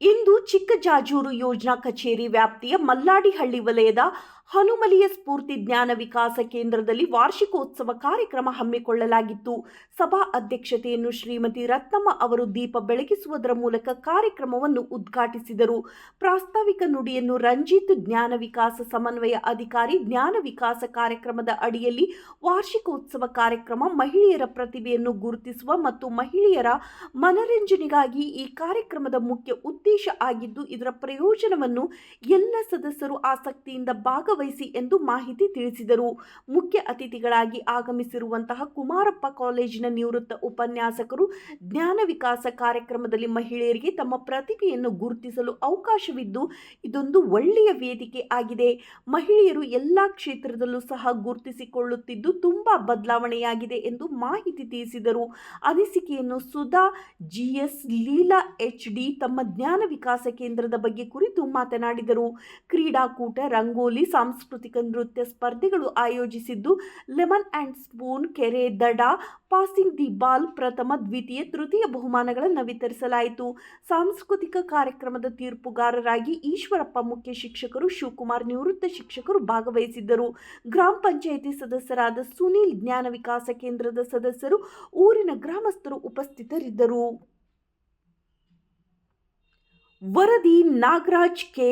ಇಂದು ಚಿಕ್ಕಜಾಜೂರು ಯೋಜನಾ ಕಚೇರಿ ವ್ಯಾಪ್ತಿಯ ಮಲ್ಲಾಡಿಹಳ್ಳಿ ವಲಯದ ಹನುಮಲಿಯ ಸ್ಫೂರ್ತಿ ಜ್ಞಾನ ವಿಕಾಸ ಕೇಂದ್ರದಲ್ಲಿ ವಾರ್ಷಿಕೋತ್ಸವ ಕಾರ್ಯಕ್ರಮ ಹಮ್ಮಿಕೊಳ್ಳಲಾಗಿತ್ತು. ಸಭಾ ಅಧ್ಯಕ್ಷತೆಯನ್ನು ಶ್ರೀಮತಿ ರತ್ನಮ್ಮ ಅವರು ದೀಪ ಬೆಳಗಿಸುವುದರ ಮೂಲಕ ಕಾರ್ಯಕ್ರಮವನ್ನು ಉದ್ಘಾಟಿಸಿದರು. ಪ್ರಾಸ್ತಾವಿಕ ನುಡಿಯನ್ನು ರಂಜಿತ್ ಜ್ಞಾನ ವಿಕಾಸ ಸಮನ್ವಯ ಅಧಿಕಾರಿ ಜ್ಞಾನ ವಿಕಾಸ ಕಾರ್ಯಕ್ರಮದ ಅಡಿಯಲ್ಲಿ ವಾರ್ಷಿಕೋತ್ಸವ ಕಾರ್ಯಕ್ರಮ ಮಹಿಳೆಯರ ಪ್ರತಿಭೆಯನ್ನು ಗುರುತಿಸುವ ಮತ್ತು ಮಹಿಳೆಯರ ಮನರಂಜನೆಗಾಗಿ ಈ ಕಾರ್ಯಕ್ರಮದ ಮುಖ್ಯ ಉದ್ದೇಶ ಆಗಿದ್ದು ಇದರ ಪ್ರಯೋಜನವನ್ನು ಎಲ್ಲ ಸದಸ್ಯರು ಆಸಕ್ತಿಯಿಂದ ಭಾಗವಹಿಸಿ ಎಂದು ಮಾಹಿತಿ ತಿಳಿಸಿದರು. ಮುಖ್ಯ ಅತಿಥಿಗಳಾಗಿ ಆಗಮಿಸಿರುವಂತಹ ಕುಮಾರಪ್ಪ ಕಾಲೇಜಿನ ನಿವೃತ್ತ ಉಪನ್ಯಾಸಕರು ಜ್ಞಾನ ವಿಕಾಸ ಕಾರ್ಯಕ್ರಮದಲ್ಲಿ ಮಹಿಳೆಯರಿಗೆ ತಮ್ಮ ಪ್ರತಿಭೆಯನ್ನು ಗುರುತಿಸಲು ಅವಕಾಶವಿದ್ದು, ಇದೊಂದು ಒಳ್ಳೆಯ ವೇದಿಕೆ ಆಗಿದೆ. ಮಹಿಳೆಯರು ಎಲ್ಲ ಕ್ಷೇತ್ರದಲ್ಲೂ ಸಹ ಗುರುತಿಸಿಕೊಳ್ಳುತ್ತಿದ್ದು ತುಂಬಾ ಬದಲಾವಣೆಯಾಗಿದೆ ಎಂದು ಮಾಹಿತಿ ತಿಳಿಸಿದರು. ಅನಿಸಿಕೆಯನ್ನು Sudha GS Leela, H D ತಮ್ಮ ಜ್ಞಾನ ವಿಕಾಸ ಕೇಂದ್ರದ ಬಗ್ಗೆ ಕುರಿತು ಮಾತನಾಡಿದರು. ಕ್ರೀಡಾಕೂಟ, ರಂಗೋಲಿ, ಸಾಂಸ್ಕೃತಿಕ ನೃತ್ಯ ಸ್ಪರ್ಧೆಗಳು ಆಯೋಜಿಸಿದ್ದು ಲೆಮನ್ ಆ್ಯಂಡ್ ಸ್ಪೂನ್, ಕೆರೆ ದಡ, ಪಾಸಿಂಗ್ ದಿ ಬಾಲ್, ಪ್ರಥಮ, ದ್ವಿತೀಯ, ತೃತೀಯ ಬಹುಮಾನಗಳನ್ನು ವಿತರಿಸಲಾಯಿತು. ಸಾಂಸ್ಕೃತಿಕ ಕಾರ್ಯಕ್ರಮದ ತೀರ್ಪುಗಾರರಾಗಿ ಈಶ್ವರಪ್ಪ ಮುಖ್ಯ ಶಿಕ್ಷಕರು, ಶಿವಕುಮಾರ್ ನಿವೃತ್ತ ಶಿಕ್ಷಕರು ಭಾಗವಹಿಸಿದ್ದರು. ಗ್ರಾಮ ಪಂಚಾಯಿತಿ ಸದಸ್ಯರಾದ ಸುನೀಲ್ ಜ್ಞಾನ ವಿಕಾಸ ಕೇಂದ್ರದ ಸದಸ್ಯರು, ಊರಿನ ಗ್ರಾಮಸ್ಥರು ಉಪಸ್ಥಿತರಿದ್ದರು. वरदी नागराज के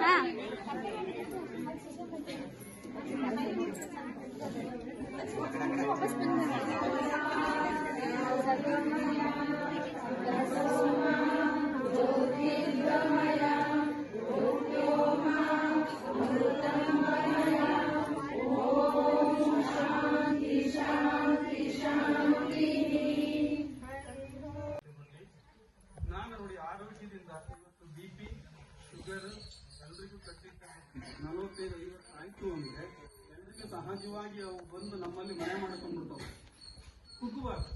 हाँ। ನಲವತ್ತೈದು ಐವತ್ತು ಆಯ್ತು ಅಂದ್ರೆ ಸಹಜವಾಗಿ ಅವು ಬಂದು ನಮ್ಮಲ್ಲಿ ಮನೆ ಮಾಡ್ಕೊಂಡ್ಬಿಡ್ತಾವೆ. ಕುಗ್ಗಬಾರ್ದು